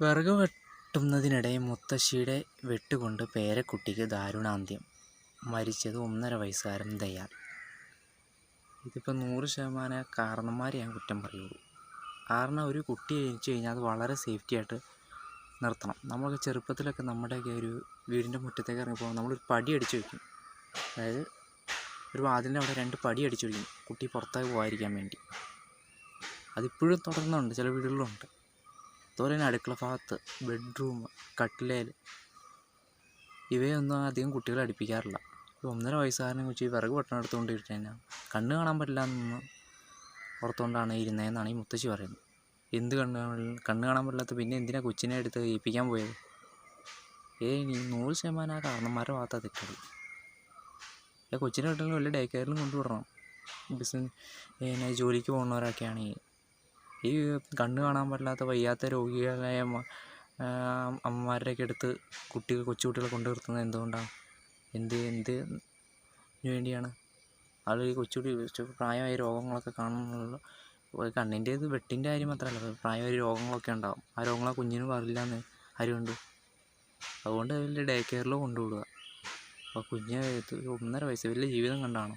വിറക് വെട്ടുന്നതിനിടെ മുത്തശ്ശിയുടെ വെട്ടുകൊണ്ട് പേരക്കുട്ടിക്ക് ദാരുണാന്ത്യം. മരിച്ചത് ഒന്നര വയസ്സുകാരൻ ദയാൽ. ഇതിപ്പോൾ നൂറ് ശതമാനം കാരണന്മാരെ ഞാൻ കുറ്റം പറയുള്ളൂ. കാരണം ഒരു കുട്ടി ജനിച്ചു കഴിഞ്ഞാൽ അത് വളരെ സേഫ്റ്റി ആയിട്ട് നിർത്തണം. നമ്മളൊക്കെ ചെറുപ്പത്തിലൊക്കെ നമ്മുടെയൊക്കെ ഒരു വീടിന്റെ മുറ്റത്തേക്ക് ഇറങ്ങിപ്പോൾ നമ്മളൊരു പടി അടിച്ചു വയ്ക്കും. അതായത് ഒരു വാതിലിന്റെ അവിടെ രണ്ട് പടി അടിച്ചു വയ്ക്കും. കുട്ടി പുറത്തേക്ക് പോകാതിരിക്കാൻ വേണ്ടി. അതിപ്പോഴും തുടർന്നുണ്ട്. ചില വീടുകളിലുണ്ട് അതുപോലെ തന്നെ അടുക്കള ഭാഗത്ത് ബെഡ്റൂം കട്ടിലേൽ ഇവയൊന്നും അധികം കുട്ടികളെ അടുപ്പിക്കാറില്ല. ഒരു ഒന്നര വയസ്സുകാരനെ ഈ വിറക് വെട്ടണം എടുത്തുകൊണ്ട് കഴിഞ്ഞാൽ കണ്ണ് കാണാൻ പറ്റില്ല എന്ന് ഓർത്തുകൊണ്ടാണ് ഇരുന്നതെന്നാണ് ഈ മുത്തശ്ശി പറയുന്നത്. എന്ത് കണ്ണ് കണ്ണ് കാണാൻ പറ്റില്ലാത്ത പിന്നെ എന്തിനാ കൊച്ചിനെ എടുത്ത് ഏൽപ്പിക്കാൻ പോയത്? ഏ നൂറ് ശതമാനം ആ കാരണന്മാരുടെ ഭാഗത്താണ് തെറ്റത്. ഏ കൊച്ചിനെ വീട്ടിൽ വലിയ ഡേ കെയറിലും കൊണ്ടുവിടണം. ബിസിനസ് പിന്നെ ജോലിക്ക് പോകുന്നവരൊക്കെയാണെങ്കിൽ ഈ കണ്ണ് കാണാൻ പറ്റാത്ത വയ്യാത്ത രോഗികളായ അമ്മമാരുടെയൊക്കെ അടുത്ത് കുട്ടികൾ കൊച്ചുകുട്ടികളെ കൊണ്ടു നിർത്തുന്നത് എന്തുകൊണ്ടാണ്? എന്ത് എന്തിനു വേണ്ടിയാണ്? കൊച്ചുകുട്ടി കൊച്ചു പ്രായമായ രോഗങ്ങളൊക്കെ കാണുന്നുള്ള കണ്ണിന്റെ ഇത് വെട്ടിന്റെ കാര്യം മാത്രമല്ല പ്രായമായ രോഗങ്ങളൊക്കെ ഉണ്ടാകും ആ രോഗങ്ങൾ ആ കുഞ്ഞിന് പറയില്ല എന്ന് ആരുമുണ്ട് അതുകൊണ്ട് വലിയ ഡേ കെയറിൽ കൊണ്ടുവിടുക. അപ്പോൾ കുഞ്ഞ് ഒന്നര വയസ്സ് വലിയ ജീവിതം കണ്ടാണോ?